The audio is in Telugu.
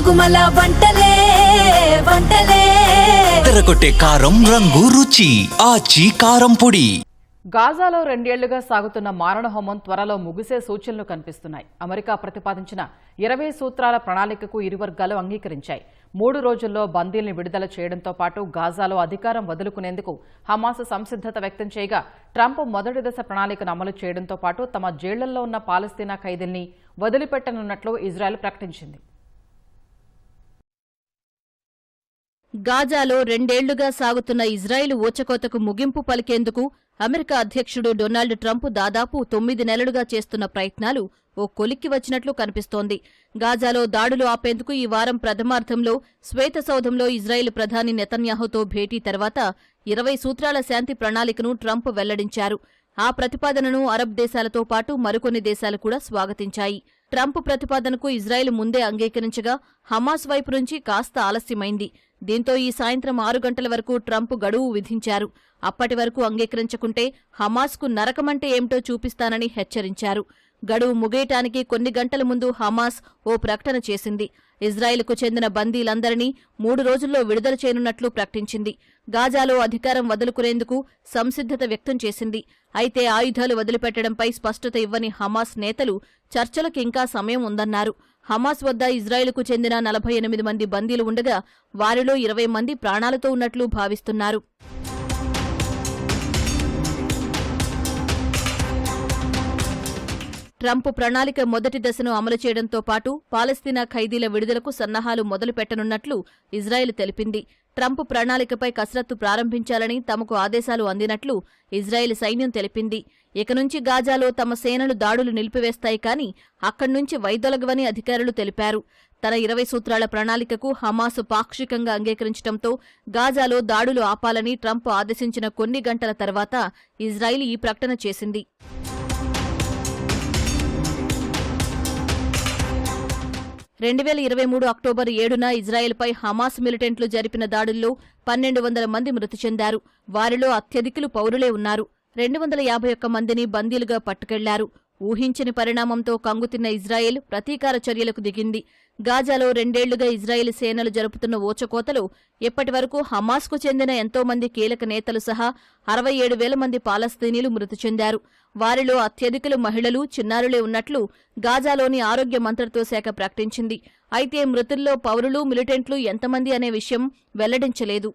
గుమగుమల వంటలే వంటలే. తెరకొట్టే కారం రంగు రుచి ఆచి కారం పొడి. గాజాలో రెండేళ్ళుగా సాగుతున్న మారణహోమం త్వరలో ముగిసే సూచనలు కనిపిస్తున్నాయి. అమెరికా ప్రతిపాదించిన ఇరవై సూత్రాల ప్రణాళికకు ఇరు వర్గాలు అంగీకరించాయి. మూడు రోజుల్లో బందీల్ని విడుదల చేయడంతో పాటు గాజాలో అధికారం వదులుకునేందుకు హమాస్ సంసిద్ధత వ్యక్తం చేయగా ట్రంప్ మొదటి దశ ప్రణాళికను అమలు చేయడంతో పాటు తమ జైళ్ళలో ఉన్న పాలస్తీనా ఖైదీల్ని వదిలిపెట్టనున్నట్లు ఇజ్రాయెల్ ప్రకటించింది. గాజాలో రెండేళ్ళుగా సాగుతున్న ఇజ్రాయిల్ ఊచకోతకు ముగింపు పలికేందుకు అమెరికా అధ్యక్షుడు డొనాల్డ్ ట్రంప్ దాదాపు తొమ్మిది నెలలుగా చేస్తున్న ప్రయత్నాలు ఓ కొలిక్కి వచ్చినట్లు కనిపిస్తోంది. గాజాలో దాడులు ఆపేందుకు ఈ వారం ప్రథమార్థంలో శ్వేతసౌధంలో ఇజ్రాయిల్ ప్రధాని నెతన్యాహుతో భేటీ తర్వాత ఇరవై సూత్రాల శాంతి ప్రణాళికను ట్రంప్ వెల్లడించారు. ఆ ప్రతిపాదనను అరబ్ దేశాలతో పాటు మరికొన్ని దేశాలు కూడా స్వాగతించాయి. ట్రంప్ ప్రతిపాదనకు ఇజ్రాయెల్ ముందే అంగీకరించగా హమాస్ వైపు నుంచి కాస్త ఆలస్యమైంది. దీంతో ఈ సాయంత్రం ఆరు గంటల వరకు ట్రంప్ గడువు విధించారు. అప్పటి వరకు అంగీకరించకుంటే హమాస్కు నరకమంటే ఏమిటో చూపిస్తానని హెచ్చరించారు. గడువు ముగియటానికి కొన్ని గంటల ముందు హమాస్ ఓ ప్రకటన చేసింది. ఇజ్రాయెల్కు చెందిన బందీలందరినీ మూడు రోజుల్లో విడుదల చేయనున్నట్లు ప్రకటించింది. గాజాలో అధికారం వదులుకునేందుకు సంసిద్ధత వ్యక్తం చేసింది. అయితే ఆయుధాలు వదిలిపెట్టడంపై స్పష్టత ఇవ్వని హమాస్ నేతలు చర్చలకు ఇంకా సమయం ఉందన్నారు. హమాస్ వద్ద ఇజ్రాయెల్కు చెందిన నలభై ఎనిమిది మంది బందీలు ఉండగా వారిలో ఇరవై మంది ప్రాణాలతో ఉన్నట్లు భావిస్తున్నారు. ట్రంప్ ప్రణాళిక మొదటి దశను అమలు చేయడంతో పాటు పాలస్తీనా ఖైదీల విడుదలకు సన్నాహాలు మొదలు పెట్టనున్నట్లు ఇజ్రాయెల్ తెలిపింది. ట్రంప్ ప్రణాళికపై కసరత్తు ప్రారంభించాలని తమకు ఆదేశాలు అందినట్లు ఇజ్రాయెల్ సైన్యం తెలిపింది. ఇక నుంచి గాజాలో తమ సేనలు దాడులు నిలిపివేస్తాయి కానీ అక్కడి నుంచి వైదొలగవని అధికారులు తెలిపారు. తన ఇరవై సూత్రాల ప్రణాళికకు హమాస్ పాక్షికంగా అంగీకరించడంతో గాజాలో దాడులు ఆపాలని ట్రంప్ ఆదేశించిన కొన్ని గంటల తర్వాత ఇజ్రాయిల్ ఈ ప్రకటన చేసింది. రెండు వేల ఇరవై మూడు అక్టోబర్ ఏడున ఇజ్రాయెల్పై హమాస్ మిలిటెంట్లు జరిపిన దాడుల్లో పన్నెండు వందల మంది మృతి చెందారు. వారిలో అత్యధికులు పౌరులే ఉన్నారు. రెండు వందల యాభై ఒక్క మందిని బందీలుగా పట్టుకెళ్ళారు. ఊహించని పరిణామంతో కంగుతిన్న ఇజ్రాయెల్ ప్రతీకార చర్యలకు దిగింది. గాజాలో రెండేళ్ళుగా ఇజ్రాయెల్ సేనలు జరుపుతున్న ఓచకోతలు ఇప్పటివరకు హమాస్కు చెందిన ఎంతో మంది కీలక నేతలు సహా అరవై ఏడు వేల మంది పాలస్తీనీలు మృతి చెందారు. వారిలో అత్యధికులు మహిళలు చిన్నారులే ఉన్నట్లు గాజాలోని ఆరోగ్య మంత్రిత్వ శాఖ ప్రకటించింది. అయితే మృతుల్లో పౌరులు మిలిటెంట్లు ఎంతమంది అనే విషయం వెల్లడించలేదు.